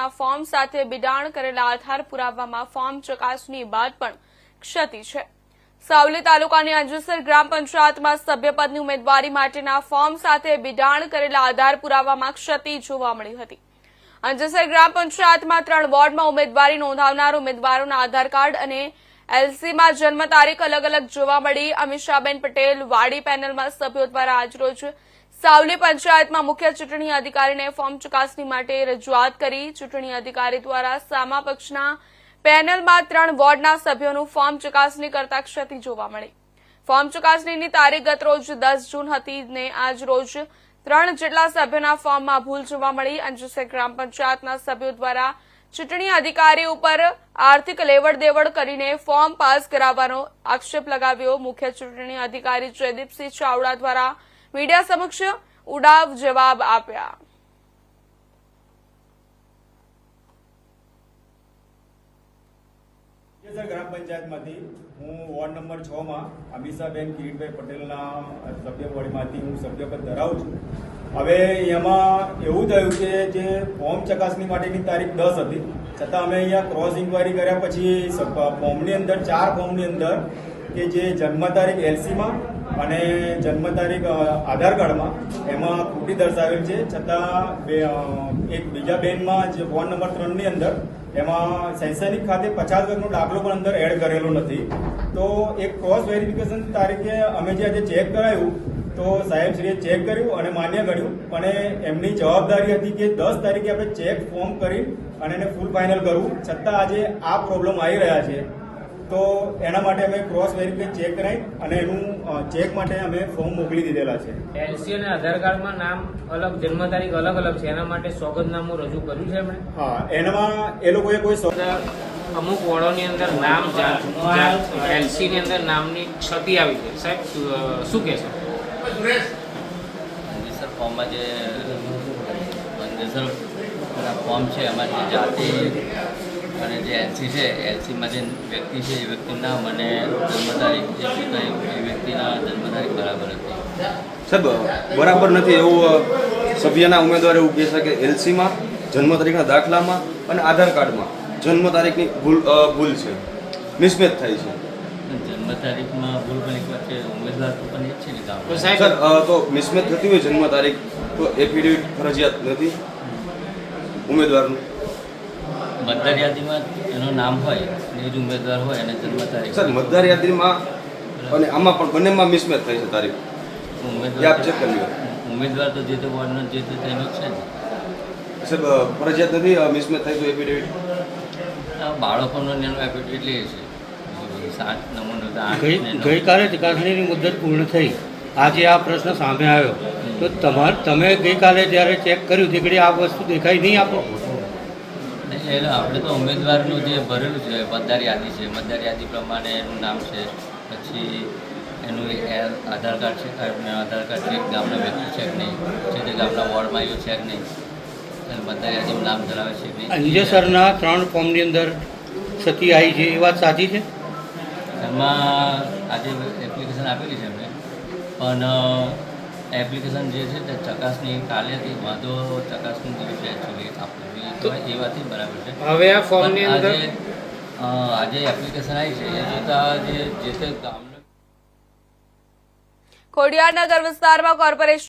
સભ્યોના ફોર્મ સાથે બિડાણ કરેલા આધાર પુરાવામાં ફોર્મ ચકાસણી બાદ પણ ક્ષતિ છે. સાવલી તાલુકાની અંજસર ગ્રામ પંચાયતમાં સભ્યપદની ઉમેદવારી માટેના ફોર્મ સાથે બિડાણ કરેલા આધાર પુરાવામાં ક્ષતિ જોવા મળી હતી. અંજસર ગ્રામ પંચાયતમાં ત્રણ વોર્ડમાં ઉમેદવારી નોંધાવનાર ઉમેદવારોના આધાર કાર્ડ અને એલસીમાં જન્મ તારીખ અલગ અલગ જોવા મળી. અમિષાબેન પટેલ વાડી પેનલમાં સભ્યો દ્વારા આજરોજ સાવલી પંચાયતમાં મુખ્ય ચૂંટણી અધિકારીને ફોર્મ ચકાસણી માટે રજૂઆત કરી. ચૂંટણી અધિકારી દ્વારા સામા પક્ષના પેનલમાં ત્રણ વોર્ડના સભ્યોનું ફોર્મ ચકાસણી કરતા ક્ષતિ જોવા મળી. ફોર્મ ચકાસણીની તારીખ ગત રોજ દસ જૂન હતી ને આજ રોજ ત્રણ જેટલા સભ્યોના ફોર્મમાં ભૂલ જોવા મળી. અંજસર ગ્રામ પંચાયતના સભ્યો દ્વારા ચૂંટણી અધિકારી ઉપર આર્થિક લેવડ દેવડ કરીને ફોર્મ પાસ કરાવવાનો આક્ષેપ લગાવ્યો. મુખ્ય ચૂંટણી અધિકારી જયદીપસિંહ ચાવડા દ્વારા મીડિયા સમક્ષ ઉડાવ જવાબ આપ્યા. ગ્રામ પંચાયતમાંથી હું વોર્ડ નંબર છ માં અમીષાબેન કિરીટભાઈ પટેલના સભ્યપદમાંથી હું સભ્યપદ ધરાવું છું. હવે એમાં એવું થયું કે જે ફોર્મ ચકાસણી માટેની તારીખ દસ હતી, છતાં અમે અહીંયા ક્રોસ ઇન્ક્વાયરી કર્યા પછી ફોર્મની અંદર, ચાર ફોર્મની અંદર કે જે જન્મ તારીખ એલસીમાં અને જન્મ તારીખ આધાર કાર્ડમાં એમાં ખોટી દર્શાવેલ છે. છતાં બે એક બીજા બેનમાં જે વોર્ડ નંબર ત્રણની અંદર એમાં શૈક્ષણિક ખાતે પચાસ વર્ગનો દાખલો પણ અંદર એડ કરેલો નથી. તો એક ક્રોસ વેરિફિકેશન તારીખે અમે જે આજે ચેક કરાયું, તો સાહેબશ્રીએ ચેક કર્યું અને માન્ય કર્યું. અને એમની જવાબદારી હતી કે દસ તારીખે આપણે ચેક ફોર્મ કરી અને એને ફૂલ ફાઇનલ કરવું. છતાં આજે આ પ્રોબ્લેમ આવી રહ્યા છે. તો એના માટે અમે ક્રોસ વેરિફિકેશન ચેક કરાવી અને એનું ચેક માટે અમે ફોર્મ મોકલી દીધેલા છે. એલસી અને આધાર કાર્ડમાં નામ અલગ જન્મ તારીખ અલગ અલગ છે. એના માટે સોગંદનામું રજૂ કર્યું છે એમણે? હા એનામાં એ લોકોએ કોઈ અમુક વોર્ડોની અંદર નામ એલસી ની અંદર નામની ક્ષતિ આવી છે. સાહેબ શું- કહેશો? મંજેસર ફોર્મમાં જે મંજેસરના ફોર્મ છે એમાં જે જાતિ અને જે એલસી છે એલસીમાં જે વ્યક્તિ છે એ વ્યક્તિનું નામ અને જન્મ તારીખ જે પોતાની એ વ્યક્તિના જન્મ તારીખ બરાબર હતી. સાહેબ બરાબર નથી એવું સભ્યના ઉમેદવાર એવું કહે છે કે એલસીમાં જન્મ તારીખના દાખલામાં અને આધાર કાર્ડમાં જન્મ તારીખની ભૂલ ભૂલ છે. મિસમેચ થાય છે. જન્મ તારીખમાં ભૂલ પણ એક વાત છે ઉમેદવાર પણ એ છે ને ગામ સાહેબ સર તો મિસમેચ થતી હોય જન્મ તારીખ તો એફિડેવિટ ફરજિયાત નથી? ઉમેદવારનું? મતદાર યાદીમાં એનું નામ હોય અને જ ઉમેદવાર હોય અને જન્મ તારીખ સર મતદાર યાદીમાં અને આમાં પણ બંનેમાં મિસમેચ થઈ છે તારીખ. ઉમેદવાર ચેક કરી ઉમેદવાર તો જે તે વોર્ડનો જે તે તેનો છે ને. સાહેબ અ, ફરજિયાત નથી મિસમેચ થઈ તો એફિડેવિટ આ બાળકોનો એનો એફિડેવિટ લે છે સાત નમૂનો ગઈકાલે ચકાસણીની મુદત પૂર્ણ થઈ. આજે આ પ્રશ્ન સામે આવ્યો. તો તમારે તમે ગઈકાલે જ્યારે ચેક કર્યું તે ઘડી આ વસ્તુ દેખાઈ નહીં આપો? એટલે આપણે તો ઉમેદવારનું જે ભરેલું છે મતદાર યાદી છે મતદાર યાદી પ્રમાણે એનું નામ છે પછી એનું આધાર કાર્ડ છે આધાર કાર્ડ છે ગામના વ્યક્તિ છે કે નહીં છે તે ગામના વોર્ડમાં આવ્યું છે કે નહીં મતદાર યાદીનું નામ ધરાવે છે કે નહીં. અંજેસરના ત્રણ ફોર્મની અંદર સતી આવી છે એ વાત સાચી છે? એમાં આજે એપ્લિકેશન આપેલી છે અમે પણ એપ્લિકેશન જે છે તે ચકાસણી કાલે હતી વાંધો ચકાસણી દિવસે એકચ્યુઅલી આપેલી તો એ વાતથી બરાબર છે. હવે આ ફોર્મની અંદર આજે એપ્લિકેશન આવી છે. એ જોતા જે જે તે ગામના ખોડિયારનગર વિસ્તારમાં કોર્પોરેશન